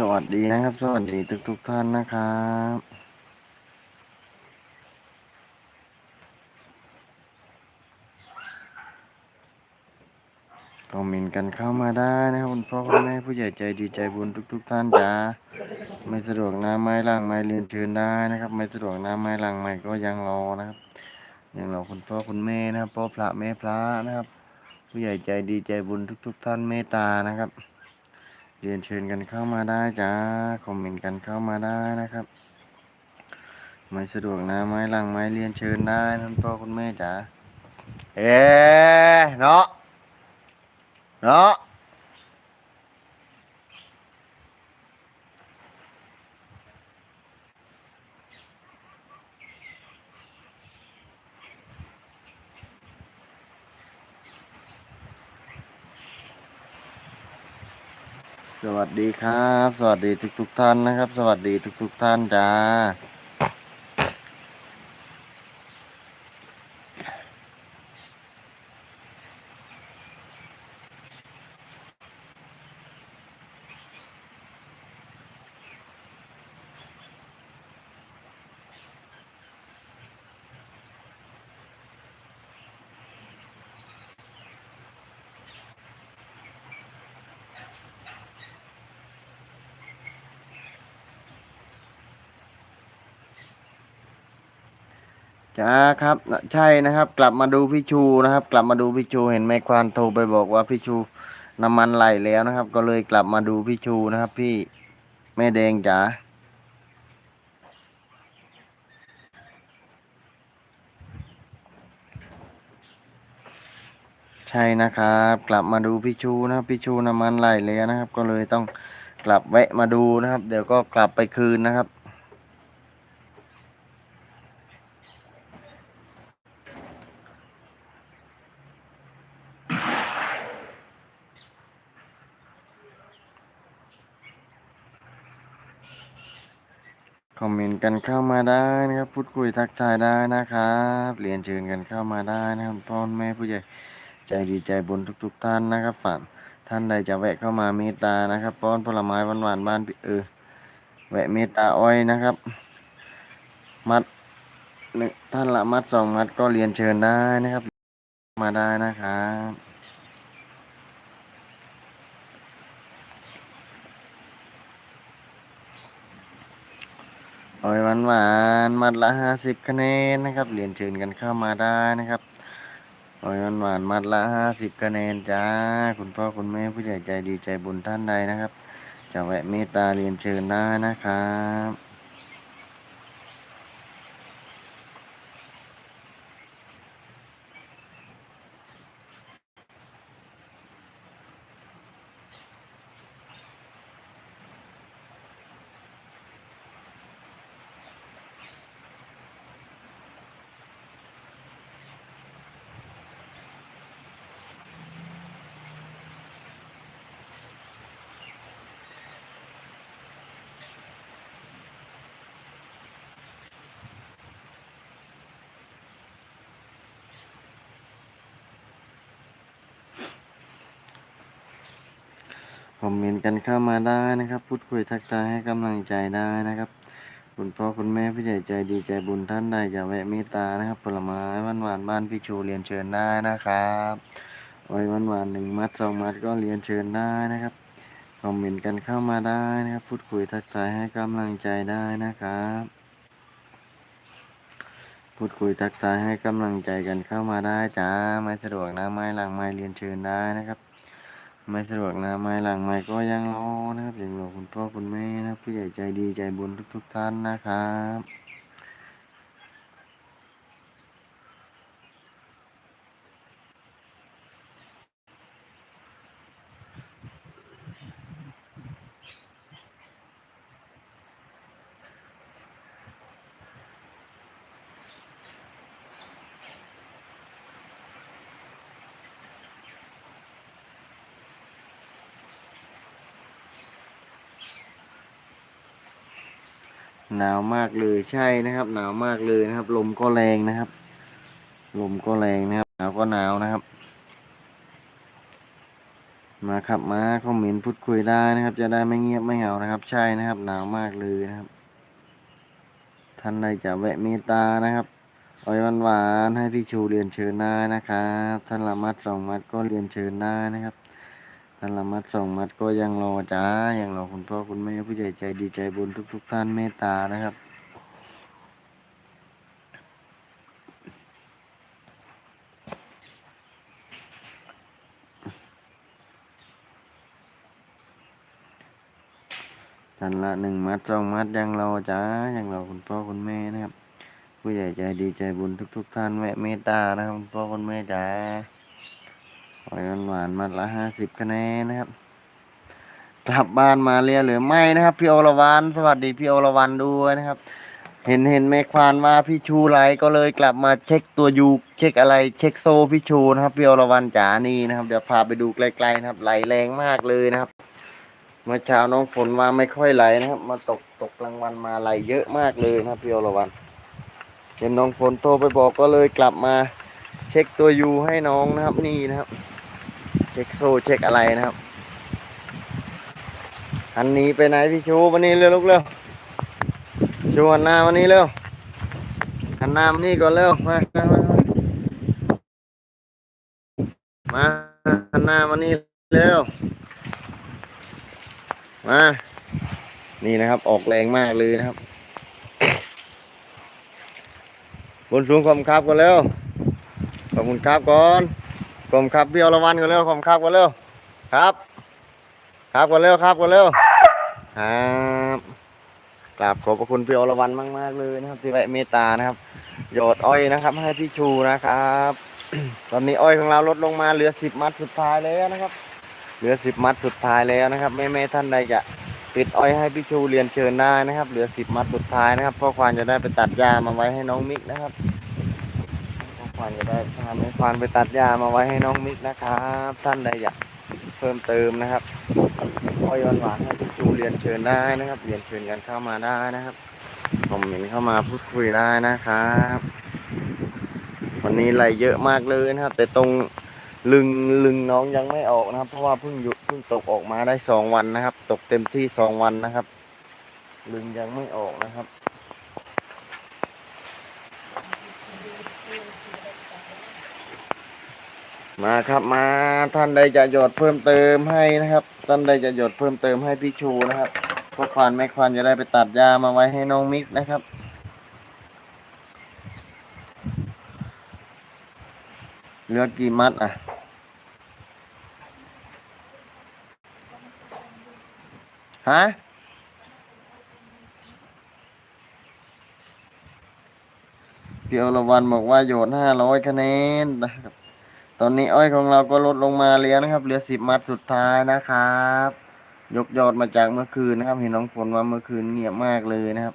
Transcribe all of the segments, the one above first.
สวัสดีนะครับ สวัสดีทุกทุกท่านนะครับคอมเมนต์กันเข้ามาได้นะครับคุณพ่อคุณแม่ผู้ใหญ่ใจดีใจบุญทุกทุกๆท่านจ้าไม่สะดวกน้ำไม้ล่างไม้เรียนเชิญได้นะครับ ไม่สะดวกน้ำไม้ล่างไม้ก็ยังรอนะครับยังรอคุณพ่อคุณแม่นะครับพ่อพระแม่พระนะครับ ผู้ใหญ่ใจดีใจบุญทุกทุกๆท่านเมตตานะครับ รียนเชิญกันเข้ามาได้จ้าคอมเมนต์กันเข้ามาได้นะครับไม่สะดวกนะไม้ลังไม้เรียนเชิญได้ท่านพ่อคุณแม่จ๋าเอ๊เนาะเนาะ สวัสดีครับ สวัสดีทุกทุกท่านนะครับ สวัสดีทุกทุกท่านจ้า จ้าครับใช่นะครับ กลับมาดูพี่ชูนะครับ กลับมาดูพี่ชูเห็นแม่ควานโทรไปบอกว่าพี่ชูน้ำมันไหลแล้วนะครับ ก็เลยกลับมาดูพี่ชูนะครับ พี่แม่แดงจ๋าใช่นะครับ กลับมาดูพี่ชูนะครับพี่ชูน้ำมันไหลแล้วนะครับ ก็เลยต้องกลับแวะมาดูนะครับ เดี๋ยวก็กลับไปคืนนะครับ คอมเมนต์กันเข้ามาได้นะครับ พูดคุยทักทายได้นะครับเรียนเชิญกันเข้ามาได้นะครับพ่อแม่ผู้ใหญ่ใจดีใจบุญทุก ๆ ท่านนะครับฝากท่านใดจะแวะเข้ามาเมตตานะครับ ป้อนผลไม้หวานๆบ้านพี่เออแวะเมตตาอ้อยนะครับ มัดหนึ่งท่านละมัดสองมัดก็เรียนเชิญได้นะครับ มาได้นะครับ โอ้ยหวานหวานมัดละห้าสิบคะแนนนะครับเรียนเชิญกันเข้ามาได้นะครับโอ้ยหวานหวานมัดละห้าสิบคะแนนจ้าคุณพ่อคุณแม่ผู้ใหญ่ใจดีใจบุญท่านใดนะครับ จะแวะเมตตาเรียนเชิญได้นะครับ คอมเมนต์กันเข้ามาได้นะครับ พูดคุยทักทายให้กำลังใจได้นะครับ คุณพ่อคุณแม่ผู้ใหญ่ใจดีใจบุญท่านใดจะแวะเมตตานะครับ ผลไม้หวานหวานๆบ้านพี่ชูเรียนเชิญได้นะครับโอ้หวานหวานๆหนึ่งมัดสองมัดก็เรียนเชิญได้นะครับคอมเมนต์กันเข้ามาได้นะครับ พูดคุยทักทายให้กำลังใจได้นะครับพูดคุยทักทายให้กำลังใจกันเข้ามาได้จ้าไม่สะดวกนะไม่หลังไม่เรียนเชิญได้นะครับ ไม่สะดวกนะไม่หลังไม่ก็ยังรอนะครับยังรอคุณพ่อคุณแม่นะผู้ใหญ่ใจดีใจบุญทุก ๆ ท่านนะครับ หนาวมากเลยใช่นะครับ หนาวมากเลยนะครับ ลมก็แรงนะครับ ลมก็แรงนะครับ หนาวก็หนาวนะครับ มาครับมาคอมเมนต์พูดคุยได้นะครับ จะได้ไม่เงียบไม่เหงานะครับ ใช่นะครับ หนาวมากเลยนะครับ ท่านใดจะแวะเมตตานะครับอ้อยหวานๆให้พี่ชูเรียนเชิญได้นะครับท่านละมัดสองมัดก็เรียนเชิญได้นะครับ ท่านละมัดสองมัดก็ยังรอจ้ายังรอคุณพ่อคุณแม่ผู้ใหญ่ใจดีใจบุญทุกๆท่านเมตตานะครับ ท่านละหนึ่งมัดสองมัดยังรอจ้ายังรอคุณพ่อคุณแม่นะครับ ผู้ใหญ่ใจดีใจบุญทุก ๆท่านแวะเมตตานะครับคุณพ่อคุณแม่จ้า หอยหวานๆมัดละห้าสิบคะแนนนะครับ กลับบ้านมาเรียหรือไม่นะครับ พี่โอรวันสวัสดีพี่โอรวันด้วยนะครับ เห็นเห็นแม่ควานว่าพี่ชูไลก็เลยกลับมาเช็คตัวยูเช็คอะไรเช็คโซพี่ชูนะครับพี่โอรวันจ๋านี่นะครับเดี๋ยวพาไปดูไกลๆนะครับไหลแรงมากเลยนะครับเมื่อเช้าน้องฝนมาไม่ค่อยไหลนะครับ มาตกตกกลางวันมาไหลเยอะมากเลยนะครับพี่โอรวันเห็นน้องฝนโทรไปบอกก็เลยกลับมาเช็คตัวยูให้น้องนะครับนี่นะครับ ช็คโซ่เช็คอะไรนะครับ อันนี้ไปไหนพี่ชูวันนี้เร็วลูกเร็วชูหันหน้าวันนี้เร็วหันหน้ามานี่ก่อนเร็วมามามามาหันหน้ามานี่เร็วมานี่นะครับ ออกแรงมากเลยนะครับ บนสูงขอบคุณครับก่อนเร็วขอบคุณครับก่อน ขอบคุณครับพี่อรวรรณก่อนเร็วขอบคุณครับก่อนเร็วครับ ครับก่อนเร็วครับก่อนเร็วครับกราบขอบพระคุณพี่อรวรรณมากๆเลยนะครับ ที่แวะเมตตานะครับหยอดอ้อยนะครับ ให้พี่ชูนะครับ ตอนนี้อ้อยของเราลดลงมาเหลือสิบมัดสุดท้ายแล้วนะครับ เหลือสิบมัดสุดท้ายแล้วนะครับแม่แม่ๆท่านใดจะติดอ้อยให้พี่ชูเรียนเชิญได้นะครับ เหลือสิบมัดสุดท้ายนะครับพ่อควานจะได้ไปตัดหญ้ามาไว้ให้น้องมิกนะครับ ควานจะได้พาแม่ควานไปตัดหญ้ามาไว้ให้น้องมิกนะครับ ท่านใดอยากเพิ่มเติมนะครับอ้อยหวานให้พี่ชูเรียนเชิญได้นะครับ เรียนเชิญกันเข้ามาได้นะครับคอมเมนต์เข้ามาพูดคุยได้นะครับ วันนี้ไหลเยอะมากเลยนะครับ แต่ตรงลึงลึงน้องยังไม่ออกนะครับ เพราะว่าเพิ่งหยุดเพิ่งตกออกมาได้สองวันนะครับ ตกเต็มที่สองวันนะครับ ลึงยังไม่ออกนะครับ มาครับมาท่านใดจะหยดเพิ่มเติมให้นะครับ ท่านใดจะหยดเพิ่มเติมให้พี่ชูนะครับพ่อควานแม่ควานจะได้ไปตัดหญ้ามาไว้ให้น้องมิกนะครับ เหลือกี่มัดอะฮะพี่อรวรรณบอกว่าโยนห้าร้อยคะแนนนะครับ ตอนนี้อ้อยของเราก็ลดลงมาแล้วนะครับ เหลือสิบมัดสุดท้ายนะครับ ยกยอดมาจากเมื่อคืนนะครับ เห็นน้องฝนว่าเมื่อคืนเงียบมากเลยนะครับ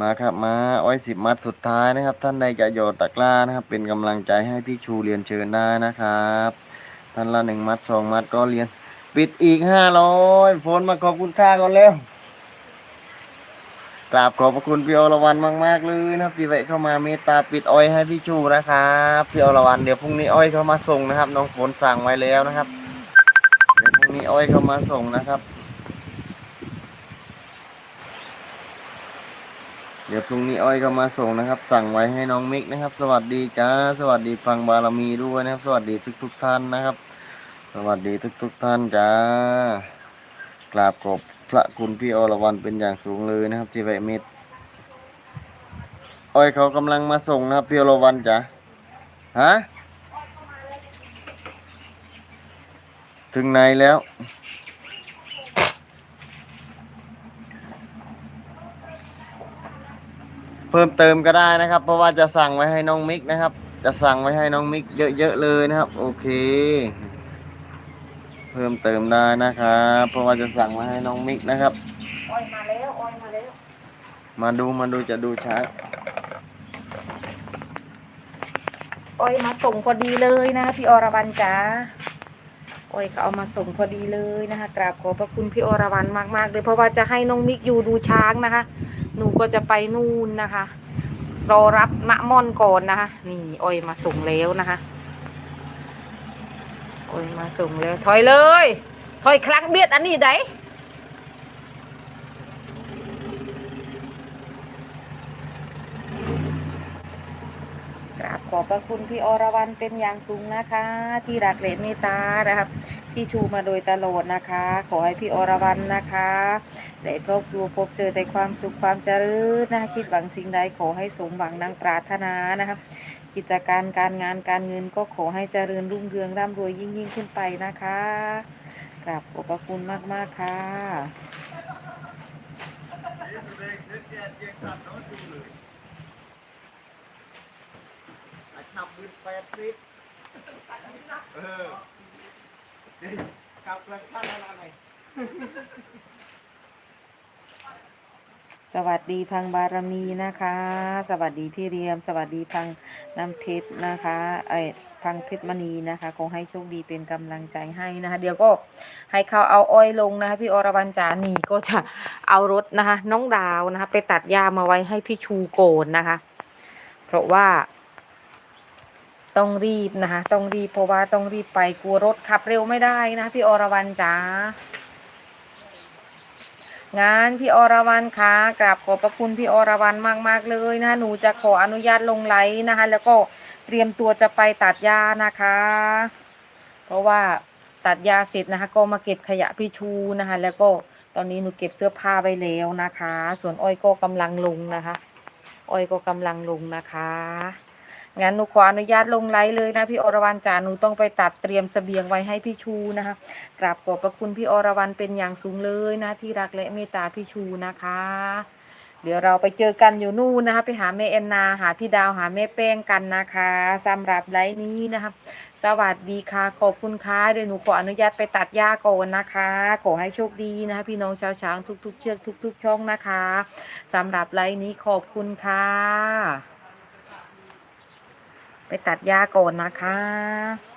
มาครับมาอ้อยสิบมัดสุดท้ายนะครับ ท่านใดจะโยนตะกร้านะครับ เป็นกำลังใจให้พี่ชูเรียนเชิญได้นะครับ ท่านละหนึ่งมัดสองมัดก็เรียน ปิดอีกห้าร้อยฝนมาขอบคุณค่าก่อนเร็ว กราบขอบพระคุณพี่อรวรรณมากๆเลยนะครับที่แวะเข้ามาเมตตาปิดอ้อยให้พี่ชูนะครับพี่อรวรรณเดี๋ยวพรุ่งนี้อ้อยเข้ามาส่งนะครับ น้องฝนสั่งไว้แล้วนะครับเดี๋ยวพรุ่งนี้อ้อยเข้ามาส่งนะครับ เดี๋ยวพรุ่งนี้อ้อยเข้ามาส่งนะครับ สั่งไว้ให้น้องมิกนะครับ สวัสดีจ้าสวัสดีฟังบารมีด้วยนะครับ สวัสดีทุกๆท่านนะครับ สวัสดีทุกๆท่านจ้ากราบขอบ พระคุณพี่อรวรรณเป็นอย่างสูงเลยนะครับที่แวะเม็ดอ้อยเขากำลังมาส่งนะครับพี่อรวรรณจ้ะฮะถึงไหนแล้ว เพิ่มเติมก็ได้นะครับ เพราะว่าจะสั่งไว้ให้น้องมิกนะครับ จะสั่งไว้ให้น้องมิกเยอะๆเลยนะครับ โอเค พิ่มเติมได้นะครับเพราะว่าจะสั่งมาให้น้องมิกนะครับอ้อยมาแล้วอ้อยมาแล้วมาดูมาดูจะดูช้าอ้อยมาส่งพอดีเลยนะคะพี่อรวรรณจ๋าอ้อยก็เอามาส่งพอดีเลยนะคะกราบขอบพระคุณพี่อรวรรณมากๆเลยเพราะว่าจะให้น้องมิกอยู่ดูช้างนะคะ หนูก็จะไปนู่นนะคะรอรับมะม่อนก่อนนะคะนี่อ้อยมาส่งแล้วนะคะ อ้ยมาส่งแล้วถอยเลย ถอยคลังเบียดอันนี้ได้กราบขอบพระคุณพี่อรวรรณเป็นอย่างสูงนะคะ ที่รักและเมตตานะครับ ที่ชูมาโดยตลอดนะคะ ขอให้พี่อรวรรณนะคะได้ครอบครัวพบเจอแต่ความสุขความเจริญนะคะคิดหวังสิ่งใดขอให้สมหวังดังปรารถนานะครับ กิจการการงานการเงินก็ขอให้เจริญรุ่งเรืองร่ำรวยยิ่งยิ่งขึ้นไปนะคะกราบขอบพระคุณมาก ๆ ค่ะขับมือแปดลิตรเออขับเกินขั้นอะไร สวัสดีพังบารมีนะคะ สวัสดีพี่เรียม สวัสดีพังน้ำเพชรนะคะ เอ้พังเพชรมณีนะคะขอให้โชคดีเป็นกำลังใจให้นะคะ เดี๋ยวก็ให้เขาเอาอ้อยลงนะคะ พี่อรวรรณจานี่ก็จะเอารถนะคะ น้องดาวนะคะ ไปตัดหญ้ามาไว้ให้พี่ชูโกนนะคะ เพราะว่า ต้องรีบนะคะ ต้องรีบเพราะว่าต้องรีบไปกลัวรถขับเร็วไม่ได้นะพี่อรวรรณจ๋า งานพี่อรวรรณคะกราบขอบพระคุณพี่อรวรรณมาก ๆ เลยนะคะหนูจะขออนุญาตลงไลฟ์นะคะ แล้วก็เตรียมตัวจะไปตัดหญ้านะคะ เพราะว่าตัดหญ้าเสร็จนะคะ ก็มาเก็บขยะพี่ชูนะคะ แล้วก็ตอนนี้หนูเก็บเสื้อผ้าไว้แล้วนะคะ ส่วนอ้อยก็กำลังลงนะคะ อ้อยก็กำลังลงนะคะ งั้นหนูขออนุญาตลงไลฟ์เลยนะพี่อรวรรณจ๋าหนูต้องไปตัดเตรียมเสบียงไว้ให้พี่ชูนะคะกราบขอบพระคุณพี่อรวรรณเป็นอย่างสูงเลยนะที่รักและเมตตาพี่ชูนะคะ เดี๋ยวเราไปเจอกันอยู่นู่นนะคะไปหาแม่แอนนาหาพี่ดาวหาแม่แป้งกันนะคะสำหรับไลฟ์นี้นะคะสวัสดีค่ะขอบคุณค่ะเดี๋ยวหนูขออนุญาตไปตัดหญ้าก่อนนะคะ ขอให้โชคดีนะคะพี่น้องชาวช้างทุก ๆ เชือกทุก ๆ ช่องนะคะสำหรับไลฟ์นี้ขอบคุณค่ะ ไปตัดหญ้าก่อนนะคะ